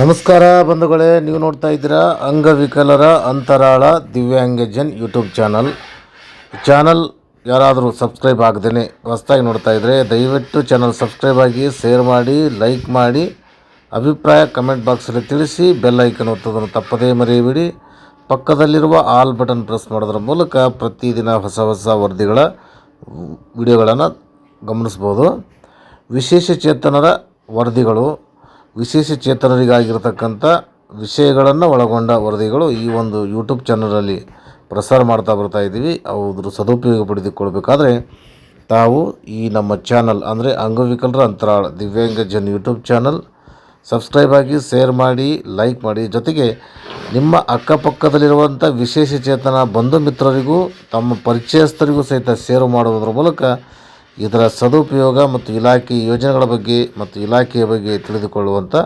ನಮಸ್ಕಾರ ಬಂಧುಗಳೇ, ನೀವು ನೋಡ್ತಾ ಇದ್ದೀರಾ ಅಂಗವಿಕಲರ ಅಂತರಾಳ ದಿವ್ಯಾಂಗಜನ್ ಯೂಟ್ಯೂಬ್ ಚಾನಲ್. ಚಾನಲ್ ಯಾರಾದರೂ ಸಬ್ಸ್ಕ್ರೈಬ್ ಆಗದೇ ಹೊಸ್ದಾಗಿ ನೋಡ್ತಾ ಇದ್ದರೆ ದಯವಿಟ್ಟು ಚಾನಲ್ ಸಬ್ಸ್ಕ್ರೈಬ್ ಆಗಿ, ಶೇರ್ ಮಾಡಿ, ಲೈಕ್ ಮಾಡಿ, ಅಭಿಪ್ರಾಯ ಕಮೆಂಟ್ ಬಾಕ್ಸಲ್ಲಿ ತಿಳಿಸಿ, ಬೆಲ್ ಐಕನ್ ಒತ್ತೋದನ್ನು ತಪ್ಪದೇ ಮರೆಯಬೇಡಿ. ಪಕ್ಕದಲ್ಲಿರುವ ಆಲ್ ಬಟನ್ ಪ್ರೆಸ್ ಮಾಡೋದ್ರ ಮೂಲಕ ಪ್ರತಿದಿನ ಹೊಸ ಹೊಸ ವರದಿಗಳ ವಿಡಿಯೋಗಳನ್ನು ಗಮನಿಸ್ಬೋದು. ವಿಶೇಷ ಚೇತನರ ವರದಿಗಳು ವಿಶೇಷ ಚೇತನರಿಗಾಗಿರ್ತಕ್ಕಂಥ ವಿಷಯಗಳನ್ನು ಒಳಗೊಂಡ ವರದಿಗಳು ಈ ಒಂದು ಯೂಟ್ಯೂಬ್ ಚಾನಲಲ್ಲಿ ಪ್ರಸಾರ ಮಾಡ್ತಾ ಬರ್ತಾ ಇದ್ದೀವಿ. ಅವುದ್ರ ಸದುಪಯೋಗ ಪಡೆದುಕೊಳ್ಬೇಕಾದ್ರೆ ತಾವು ಈ ನಮ್ಮ ಚಾನಲ್ ಅಂದರೆ ಅಂಗವಿಕಲರ ಅಂತರಾಳ ದಿವ್ಯಾಂಗ ಜನ್ ಯೂಟ್ಯೂಬ್ ಚಾನಲ್ ಸಬ್ಸ್ಕ್ರೈಬ್ ಆಗಿ ಶೇರ್ ಮಾಡಿ ಲೈಕ್ ಮಾಡಿ. ಜೊತೆಗೆ ನಿಮ್ಮ ಅಕ್ಕಪಕ್ಕದಲ್ಲಿರುವಂಥ ವಿಶೇಷ ಚೇತನ ಬಂಧು ಮಿತ್ರರಿಗೂ, ತಮ್ಮ ಪರಿಚಯಸ್ಥರಿಗೂ ಸಹಿತ ಶೇರ್ ಮಾಡುವುದರ ಮೂಲಕ ಇದರ ಸದುಪಯೋಗ ಮತ್ತು ಇಲಾಖೆ ಯೋಜನೆಗಳ ಬಗ್ಗೆ ಮತ್ತು ಇಲಾಖೆಯ ಬಗ್ಗೆ ತಿಳಿದುಕೊಳ್ಳುವಂಥ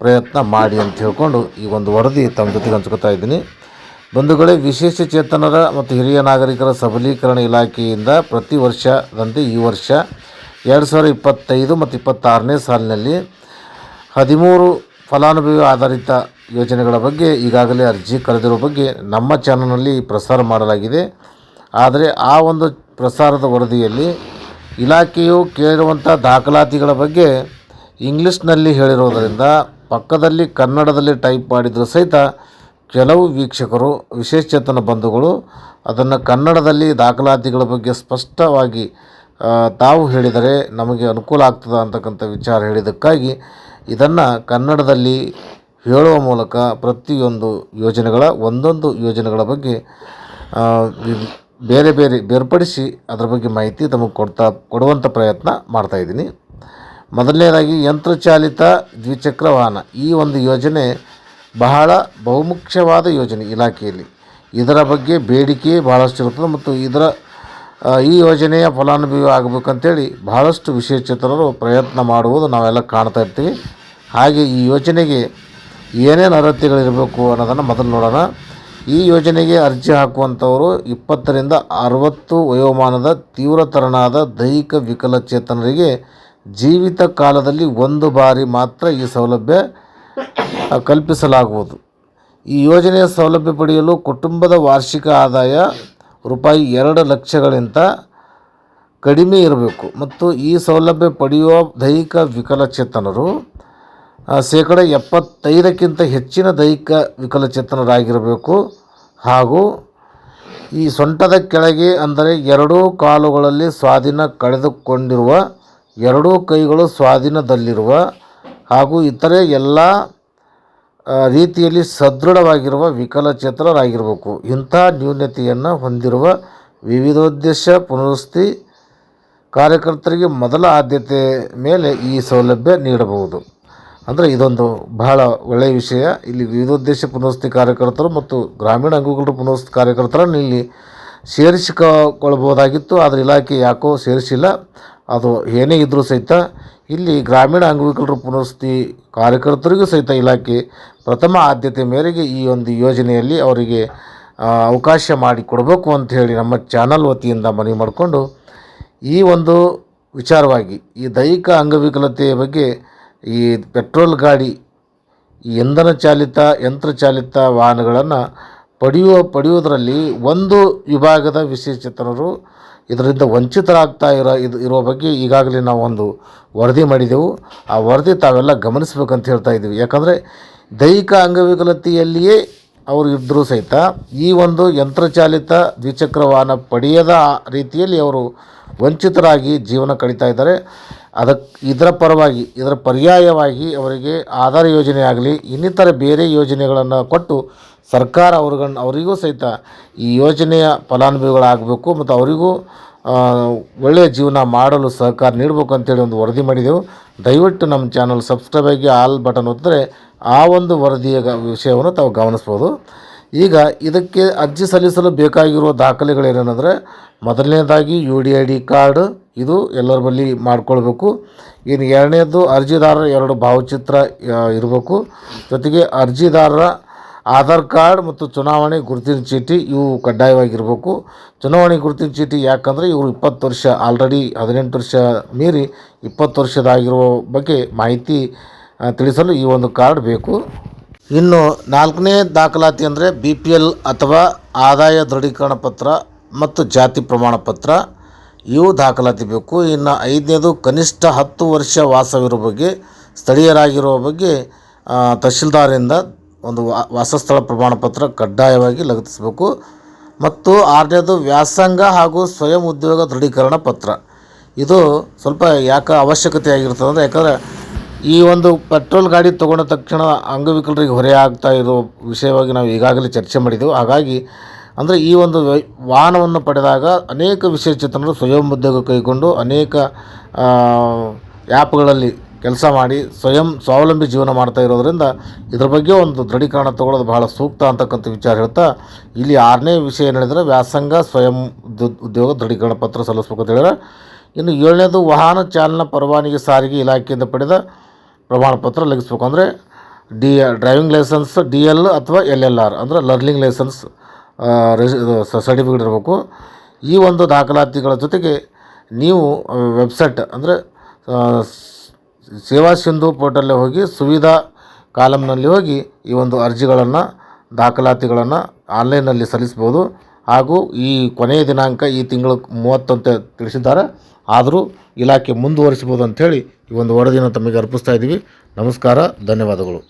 ಪ್ರಯತ್ನ ಮಾಡಿ ಅಂತ ಹೇಳ್ಕೊಂಡು ಈ ಒಂದು ವರದಿ ತಮ್ಮ ಜೊತೆಗೆ ಹಂಚ್ಕೊತಾ ಇದ್ದೀನಿ. ಬಂಧುಗಳೇ, ವಿಶೇಷ ಚೇತನರ ಮತ್ತು ಹಿರಿಯ ನಾಗರಿಕರ ಸಬಲೀಕರಣ ಇಲಾಖೆಯಿಂದ ಪ್ರತಿ ವರ್ಷದಂತೆ ಈ ವರ್ಷ ಎರಡು ಸಾವಿರದ ಇಪ್ಪತ್ತೈದು ಮತ್ತು ಇಪ್ಪತ್ತಾರನೇ ಸಾಲಿನಲ್ಲಿ ಹದಿಮೂರು ಫಲಾನುಭವಿ ಆಧಾರಿತ ಯೋಜನೆಗಳ ಬಗ್ಗೆ ಈಗಾಗಲೇ ಅರ್ಜಿ ಕರೆದಿರೋ ಬಗ್ಗೆ ನಮ್ಮ ಚಾನಲ್ನಲ್ಲಿ ಪ್ರಸಾರ ಮಾಡಲಾಗಿದೆ. ಆದರೆ ಆ ಒಂದು ಪ್ರಸಾರದ ವರದಿಯಲ್ಲಿ ಇಲಾಖೆಯು ಕೇಳಿರುವಂಥ ದಾಖಲಾತಿಗಳ ಬಗ್ಗೆ ಇಂಗ್ಲೀಷ್ನಲ್ಲಿ ಹೇಳಿರೋದರಿಂದ ಪಕ್ಕದಲ್ಲಿ ಕನ್ನಡದಲ್ಲಿ ಟೈಪ್ ಮಾಡಿದರೂ ಸಹಿತ ಕೆಲವು ವೀಕ್ಷಕರು ವಿಶೇಷಚೇತನ ಬಂಧುಗಳು ಅದನ್ನು ಕನ್ನಡದಲ್ಲಿ ದಾಖಲಾತಿಗಳ ಬಗ್ಗೆ ಸ್ಪಷ್ಟವಾಗಿ ತಾವು ಹೇಳಿದರೆ ನಮಗೆ ಅನುಕೂಲ ಆಗ್ತದೆ ಅಂತಕ್ಕಂಥ ವಿಚಾರ ಹೇಳಿದ್ದಕ್ಕಾಗಿ ಇದನ್ನು ಕನ್ನಡದಲ್ಲಿ ಹೇಳುವ ಮೂಲಕ ಪ್ರತಿಯೊಂದು ಯೋಜನೆಗಳ, ಒಂದೊಂದು ಯೋಜನೆಗಳ ಬಗ್ಗೆ ಬೇರೆ ಬೇರೆ ಬೇರ್ಪಡಿಸಿ ಅದರ ಬಗ್ಗೆ ಮಾಹಿತಿ ತಮಗೆ ಕೊಡ್ತಾ ಕೊಡುವಂಥ ಪ್ರಯತ್ನ ಮಾಡ್ತಾಯಿದ್ದೀನಿ ಮೊದಲನೇದಾಗಿ ಯಂತ್ರಚಾಲಿತ ದ್ವಿಚಕ್ರ ವಾಹನ. ಈ ಒಂದು ಯೋಜನೆ ಬಹಳ ಬಹುಮುಖ್ಯವಾದ ಯೋಜನೆ ಇಲಾಖೆಯಲ್ಲಿ. ಇದರ ಬಗ್ಗೆ ಬೇಡಿಕೆ ಭಾಳಷ್ಟು ಇರುತ್ತದೆ ಮತ್ತು ಇದರ ಈ ಯೋಜನೆಯ ಫಲಾನುಭವಿ ಆಗಬೇಕಂತೇಳಿ ಬಹಳಷ್ಟು ವಿಶೇಷಚೇತನರು ಪ್ರಯತ್ನ ಮಾಡುವುದು ನಾವೆಲ್ಲ ಕಾಣ್ತಾ ಇರ್ತೀವಿ. ಹಾಗೆ ಈ ಯೋಜನೆಗೆ ಏನೇನು ಅರ್ಹತೆಗಳಿರಬೇಕು ಅನ್ನೋದನ್ನು ಮೊದಲು ನೋಡೋಣ. ಈ ಯೋಜನೆಗೆ ಅರ್ಜಿ ಹಾಕುವಂಥವರು ಇಪ್ಪತ್ತರಿಂದ ಅರವತ್ತು ವಯೋಮಾನದ ತೀವ್ರತರನಾದ ದೈಹಿಕ ವಿಕಲಚೇತನರಿಗೆ ಜೀವಿತ ಕಾಲದಲ್ಲಿ ಒಂದು ಬಾರಿ ಮಾತ್ರ ಈ ಸೌಲಭ್ಯ ಕಲ್ಪಿಸಲಾಗುವುದು. ಈ ಯೋಜನೆಯ ಸೌಲಭ್ಯ ಪಡೆಯಲು ಕುಟುಂಬದ ವಾರ್ಷಿಕ ಆದಾಯ ರೂಪಾಯಿ ಎರಡು ಲಕ್ಷಗಳಿಂತ ಕಡಿಮೆ ಇರಬೇಕು. ಮತ್ತು ಈ ಸೌಲಭ್ಯ ಪಡೆಯುವ ದೈಹಿಕ ವಿಕಲಚೇತನರು ಶೇಕಡ ಎಪ್ಪತ್ತೈದಕ್ಕಿಂತ ಹೆಚ್ಚಿನ ದೈಹಿಕ ವಿಕಲಚೇತನರಾಗಿರಬೇಕು. ಹಾಗೂ ಈ ಸೊಂಟದ ಕೆಳಗೆ ಅಂದರೆ ಎರಡೂ ಕಾಲುಗಳಲ್ಲಿ ಸ್ವಾಧೀನ ಕಳೆದುಕೊಂಡಿರುವ, ಎರಡೂ ಕೈಗಳು ಸ್ವಾಧೀನದಲ್ಲಿರುವ ಹಾಗೂ ಇತರೆ ಎಲ್ಲ ರೀತಿಯಲ್ಲಿ ಸದೃಢವಾಗಿರುವ ವಿಕಲಚೇತನರಾಗಿರಬೇಕು. ಇಂಥ ನ್ಯೂನತೆಯನ್ನು ಹೊಂದಿರುವ ವಿವಿಧೋದ್ದೇಶ ಪುನರ್ವಸ್ತಿ ಕಾರ್ಯಕರ್ತರಿಗೆ ಮೊದಲ ಆದ್ಯತೆ ಮೇಲೆ ಈ ಸೌಲಭ್ಯ ನೀಡಬಹುದು. ಅಂದರೆ ಇದೊಂದು ಬಹಳ ಒಳ್ಳೆಯ ವಿಷಯ. ಇಲ್ಲಿ ವಿವಿಧೋದ್ದೇಶ ಪುನರ್ವಸತಿ ಕಾರ್ಯಕರ್ತರು ಮತ್ತು ಗ್ರಾಮೀಣ ಅಂಗವಿಕಲರು ಪುನರ್ವಸತಿ ಕಾರ್ಯಕರ್ತರನ್ನು ಇಲ್ಲಿ ಸೇರಿಸಿಕೊಳ್ಳಬಹುದಾಗಿತ್ತು. ಆದರೆ ಇಲಾಖೆ ಯಾಕೋ ಸೇರಿಸಿಲ್ಲ. ಅದು ಏನೇ ಇದ್ದರೂ ಸಹಿತ ಇಲ್ಲಿ ಗ್ರಾಮೀಣ ಅಂಗವಿಕಲರು ಪುನರ್ವಸತಿ ಕಾರ್ಯಕರ್ತರಿಗೂ ಸಹಿತ ಇಲಾಖೆ ಪ್ರಥಮ ಆದ್ಯತೆ ಮೇರೆಗೆ ಈ ಒಂದು ಯೋಜನೆಯಲ್ಲಿ ಅವರಿಗೆ ಅವಕಾಶ ಮಾಡಿಕೊಡಬೇಕು ಅಂತ ಹೇಳಿ ನಮ್ಮ ಚಾನಲ್ ವತಿಯಿಂದ ಮನವಿ ಮಾಡಿಕೊಂಡು ಈ ಒಂದು ವಿಚಾರವಾಗಿ ಈ ದೈಹಿಕ ಅಂಗವಿಕಲತೆಯ ಬಗ್ಗೆ ಈ ಪೆಟ್ರೋಲ್ ಗಾಡಿ ಇಂಧನ ಚಾಲಿತ ಯಂತ್ರಚಾಲಿತ ವಾಹನಗಳನ್ನು ಪಡೆಯುವ ಪಡೆಯುವುದರಲ್ಲಿ ಒಂದು ವಿಭಾಗದ ವಿಶೇಷತನರು ಇದರಿಂದ ವಂಚಿತರಾಗ್ತಾ ಇರೋ, ಇದು ಇರೋ ಬಗ್ಗೆ ಈಗಾಗಲೇ ನಾವು ಒಂದು ವರದಿ ಮಾಡಿದೆವು. ಆ ವರದಿ ತಾವೆಲ್ಲ ಗಮನಿಸಬೇಕಂತ ಹೇಳ್ತಾ ಇದ್ದೀವಿ. ಯಾಕಂದರೆ ದೈಹಿಕ ಅಂಗವಿಕಲತೆಯಲ್ಲಿಯೇ ಅವರು ಇದ್ದರೂ ಸಹಿತ ಈ ಒಂದು ಯಂತ್ರಚಾಲಿತ ದ್ವಿಚಕ್ರ ವಾಹನ ಪಡೆಯದ ರೀತಿಯಲ್ಲಿ ಅವರು ವಂಚಿತರಾಗಿ ಜೀವನ ಕಳೀತಾ ಇದ್ದಾರೆ. ಅದಕ್ಕೆ ಇದರ ಪರವಾಗಿ, ಇದರ ಪರ್ಯಾಯವಾಗಿ ಅವರಿಗೆ ಆಧಾರ ಯೋಜನೆ ಆಗಲಿ, ಇನ್ನಿತರ ಬೇರೆ ಯೋಜನೆಗಳನ್ನು ಕೊಟ್ಟು ಸರ್ಕಾರ ಅವ್ರಿಗನ್ನು ಅವರಿಗೂ ಸಹಿತ ಈ ಯೋಜನೆಯ ಫಲಾನುಭವಿಗಳಾಗಬೇಕು ಮತ್ತು ಅವರಿಗೂ ಒಳ್ಳೆಯ ಜೀವನ ಮಾಡಲು ಸಹಕಾರ ನೀಡಬೇಕು ಅಂತೇಳಿ ಒಂದು ವರದಿ ಮಾಡಿದೆವು. ದಯವಿಟ್ಟು ನಮ್ಮ ಚಾನಲ್ ಸಬ್ಸ್ಕ್ರೈಬ್ ಆಗಿ ಆಲ್ ಬಟನ್ ಒತ್ತಿದ್ರೆ ಆ ಒಂದು ವರದಿಯ ವಿಷಯವನ್ನು ತಾವು ಗಮನಿಸ್ಬೋದು. ಈಗ ಇದಕ್ಕೆ ಅರ್ಜಿ ಸಲ್ಲಿಸಲು ಬೇಕಾಗಿರುವ ದಾಖಲೆಗಳೇನಂದರೆ, ಮೊದಲನೇದಾಗಿ U D I D card ಇದು ಎಲ್ಲರ ಬಳಿ ಮಾಡ್ಕೊಳ್ಬೇಕು. ಇನ್ನು ಎರಡನೇದು ಅರ್ಜಿದಾರರ ಎರಡು ಭಾವಚಿತ್ರ ಇರಬೇಕು. ಜೊತೆಗೆ ಅರ್ಜಿದಾರರ ಆಧಾರ್ ಕಾರ್ಡ್ ಮತ್ತು ಚುನಾವಣೆ ಗುರುತಿನ ಚೀಟಿ ಇವು ಕಡ್ಡಾಯವಾಗಿರಬೇಕು. ಚುನಾವಣೆ ಗುರುತಿನ ಚೀಟಿ ಯಾಕಂದರೆ ಇವರು ಇಪ್ಪತ್ತು ವರ್ಷ, ಆಲ್ರೆಡಿ ಹದಿನೆಂಟು ವರ್ಷ ಮೀರಿ ಇಪ್ಪತ್ತು ವರ್ಷದಾಗಿರುವ ಬಗ್ಗೆ ಮಾಹಿತಿ ತಿಳಿಸಲು ಈ ಒಂದು ಕಾರ್ಡ್ ಬೇಕು. ಇನ್ನು ನಾಲ್ಕನೇ ದಾಖಲಾತಿ ಅಂದರೆ ಬಿ ಪಿ ಎಲ್ ಅಥವಾ ಆದಾಯ ದೃಢೀಕರಣ ಪತ್ರ ಮತ್ತು ಜಾತಿ ಪ್ರಮಾಣ ಪತ್ರ. ಇವು ದಾಖಲಾತಿ ಬೇಕು. ಇನ್ನು ಐದನೇದು, ಕನಿಷ್ಠ ಹತ್ತು ವರ್ಷ ವಾಸವಿರೋ ಬಗ್ಗೆ ಸ್ಥಳೀಯರಾಗಿರುವ ಬಗ್ಗೆ ತಹಶೀಲ್ದಾರಿಂದ ಒಂದು ವಾಸಸ್ಥಳ ಪ್ರಮಾಣ ಪತ್ರ ಕಡ್ಡಾಯವಾಗಿ ಲಗತ್ತಿಸಬೇಕು. ಮತ್ತು ಆರನೇದು, ವ್ಯಾಸಂಗ ಹಾಗೂ ಸ್ವಯಂ ಉದ್ಯೋಗ ದೃಢೀಕರಣ ಪತ್ರ. ಇದು ಸ್ವಲ್ಪ ಯಾಕೆ ಅವಶ್ಯಕತೆ ಆಗಿರ್ತದೆ ಅಂದರೆ, ಯಾಕಂದರೆ ಈ ಒಂದು ಪೆಟ್ರೋಲ್ ಗಾಡಿ ತೊಗೊಂಡ ತಕ್ಷಣ ಅಂಗವಿಕಲರಿಗೆ ಹೊರೆ ಆಗ್ತಾ ಇರೋ ವಿಷಯವಾಗಿ ನಾವು ಈಗಾಗಲೇ ಚರ್ಚೆ ಮಾಡಿದ್ದೆವು ಹಾಗಾಗಿ ಅಂದರೆ ಈ ಒಂದು ವಾಹನವನ್ನು ಪಡೆದಾಗ ಅನೇಕ ವಿಶೇಷಚೇತನರು ಸ್ವಯಂ ಉದ್ಯೋಗ ಕೈಗೊಂಡು ಅನೇಕ ಆ್ಯಪ್ಗಳಲ್ಲಿ ಕೆಲಸ ಮಾಡಿ ಸ್ವಯಂ ಸ್ವಾವಲಂಬಿ ಜೀವನ ಮಾಡ್ತಾ ಇರೋದರಿಂದ ಇದ್ರ ಬಗ್ಗೆ ಒಂದು ದೃಢೀಕರಣ ತಗೊಳ್ಳೋದು ಬಹಳ ಸೂಕ್ತ ಅಂತಕ್ಕಂಥ ವಿಚಾರ ಹೇಳ್ತಾ, ಇಲ್ಲಿ ಆರನೇ ವಿಷಯ ಏನು ವ್ಯಾಸಂಗ ಸ್ವಯಂ ಉದ್ಯೋ- ಉದ್ಯೋಗ ದೃಢೀಕರಣ ಪತ್ರ ಸಲ್ಲಿಸ್ಬೇಕು ಅಂತ ಹೇಳಿದ್ರೆ ಇನ್ನು ಏಳನೇದು ವಾಹನ ಚಾಲನಾ ಪರವಾನಗಿ ಸಾರಿಗೆ ಇಲಾಖೆಯಿಂದ ಪಡೆದ ಪ್ರಮಾಣ ಪತ್ರ ಲಗಿಸ್ಬೇಕು. ಅಂದರೆ D, driving licence D L ಅಥವಾ ಎಲ್ ಎಲ್ ಆರ್, ಅಂದರೆ ಲರ್ನಿಂಗ್ ಲೈಸೆನ್ಸ್ ಸರ್ಟಿಫಿಕೇಟ್ ಇರಬೇಕು. ಈ ಒಂದು ದಾಖಲಾತಿಗಳ ಜೊತೆಗೆ ನೀವು ವೆಬ್ಸೈಟ್ ಅಂದರೆ ಸೇವಾ ಸಿಂಧು ಪೋರ್ಟಲ್ಲೇ ಹೋಗಿ ಸುವಿಧಾ ಕಾಲಮ್ನಲ್ಲಿ ಹೋಗಿ ಈ ಒಂದು ಅರ್ಜಿಗಳನ್ನು, ದಾಖಲಾತಿಗಳನ್ನು ಆನ್ಲೈನ್ನಲ್ಲಿ ಸಲ್ಲಿಸ್ಬೋದು. ಹಾಗೂ ಈ ಕೊನೆಯ ದಿನಾಂಕ ಈ ತಿಂಗಳು ಮೂವತ್ತಂತೆ ತಿಳಿಸಿದ್ದಾರೆ. ಆದರೂ ಇಲಾಖೆ ಮುಂದುವರಿಸ್ಬೋದು ಅಂಥೇಳಿ ಈ ಒಂದು ವರದಿನ ತಮಗೆ ಅರ್ಪಿಸ್ತಾ ಇದ್ದೀವಿ. ನಮಸ್ಕಾರ, ಧನ್ಯವಾದಗಳು.